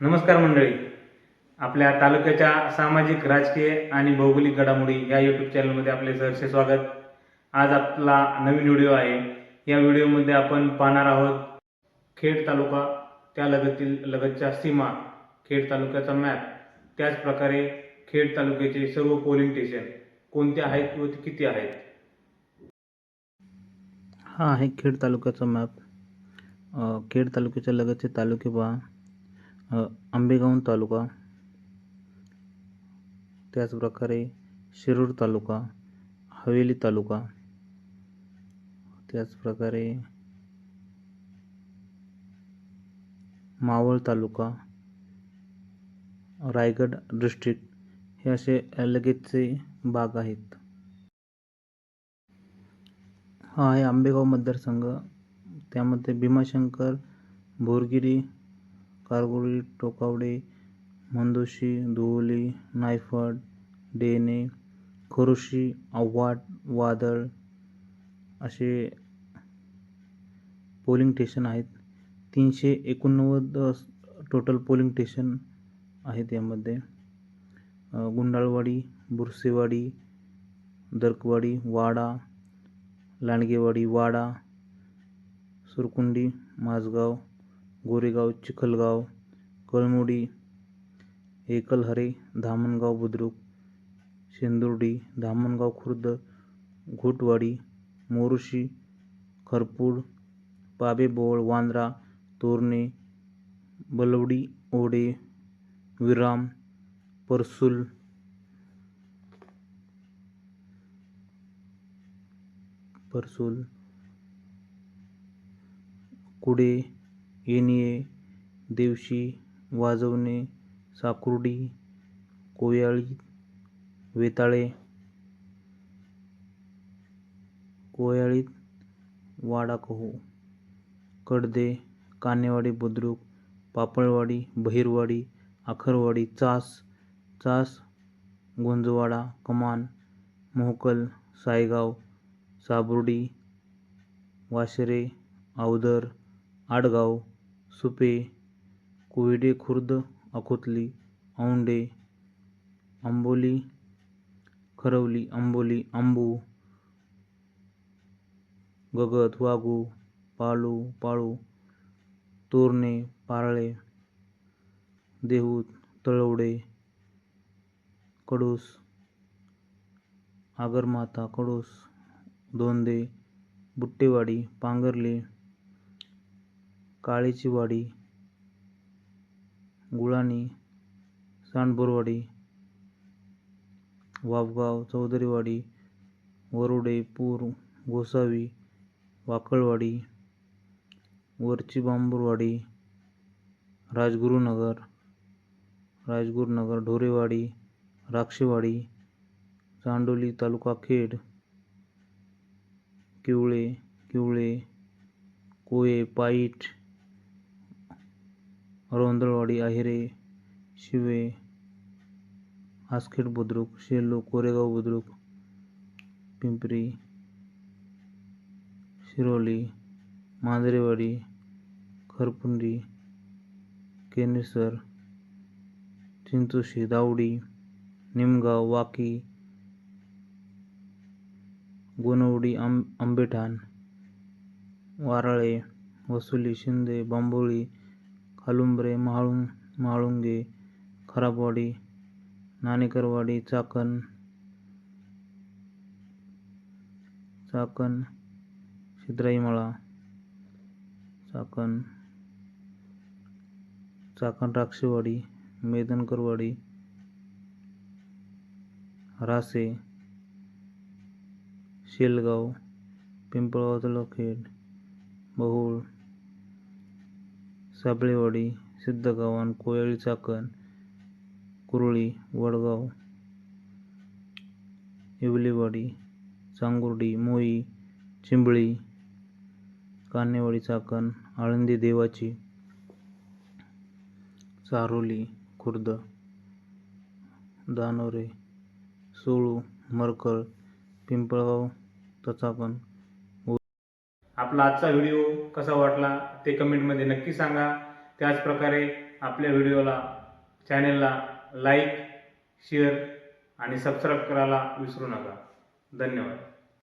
नमस्कार मंडळी. आपल्या तालुक्याच्या सामाजिक राजकीय आणि भौगोलिक घडामोडी या यूट्यूब चॅनलमध्ये आपले सहर्ष स्वागत. आज आपला नवीन व्हिडिओ आहे. या व्हिडिओमध्ये आपण पाहणार आहोत खेड तालुका त्या लगतील लगतच्या सीमा खेड तालुक्याचा मॅप त्याचप्रकारे खेड तालुक्याचे सर्व पोलिंग स्टेशन कोणते आहेत व ते किती आहेत? हा आहे खेड तालुक्याचा मॅप खेड तालुक्याच्या लगतचे तालुके पहा. आंबेगाव तालुका. त्याचप्रकारे शिरूर तालुका हवेली तालुका. त्याचप्रकारे मावळ तालुका रायगड डिस्ट्रिक्ट हे असे लगेचचे भाग आहेत. हा आहे आंबेगाव मतदारसंघ. त्यामध्ये भीमाशंकर भोरगिरी कारगोळी टोकावडे मंदोशी धुवली नायफड डेने खरोशी आव्हाड वादळ असे पोलिंग स्टेशन आहेत. तीनशे एकोणनव्वद टोटल पोलिंग स्टेशन आहेत यामध्ये. गुंडाळवाडी बुरसेवाडी दरकवाडी वाडा लांडगेवाडी वाडा सुरकुंडी माझगाव गोरेगाव चिखलगाव कळमुडी एकलहरे धामणगाव बुद्रुक शेंदुर्डी धामणगाव खुर्द घोटवाडी मोरुशी खरपूड पाबेबोळ वांद्रा तोरणे बलवडी ओढे विराम परसुल परसुल कुडे येणये देवशी वाजवणे साकुर्डी कोयाळी वेताळे कोयाळीत वाडाकहो कडदे कानेवाडी बुद्रुक पापळवाडी बहिरवाडी आखरवाडी चास चास गोंजवाडा कमान मोहकल सायगाव साबुर्डी वाशरे आवदर आडगाव सुपे कोयडे खुर्द अकोतली औंडे आंबोली खरवली आंबोली आंबू गगत वाघू पालू पाळू तोरणे पारळे देहूत तळवडे कडूस आगरमाता कडूस दोंदे बुट्टेवाडी पांगर्ले काळेची वाडी गुळाणी सांडबोरवाडी वापगाव चौधरीवाडी वरुडे पूर गोसावी वाकळवाडी वरची बांबूरवाडी राजगुरुनगर राजगुरुनगर ढोरेवाडी राक्षेवाडी चांडोली तालुका खेड किवळे किवळे कोये पाईट रोंदळवाडी आहिरे शिवे आसखेड बुद्रुक शेलू कोरेगाव बुद्रुक पिंपरी शिरोली मांजरेवाडी खरपुंडी केनेसर चिंचोशी दावडी निमगाव वाकी गोनवडी आंब आंबेठाण वाराळे वसुली शिंदे बांबोळी खालुंब्रे महाळुंग म्हाळुंगे खराबवाडी नाणेकरवाडी चाकण चाकण शिद्राईमळा चाकण चाकण राक्षेवाडी मेदनकरवाडी रासे शेलगाव पिंपळगाव तालुखेड बहुळ साबळेवाडी सिद्धगाव कोयळी चाकण कुरळी वडगाव येवलेवाडी चांगुर्डी मोई चिंबळी कान्हेवाडी चाकण आळंदी देवाची चारोली खुर्द दानोरे सोळू मरकळ पिंपळगाव तचापण आपला आजचा व्हिडिओ कसा वाटला ते कमेंटमध्ये नक्की सांगा. त्याचप्रकारे आपल्या व्हिडिओला चॅनेलला लाईक शेअर आणि सबस्क्राईब करायला विसरू नका. धन्यवाद.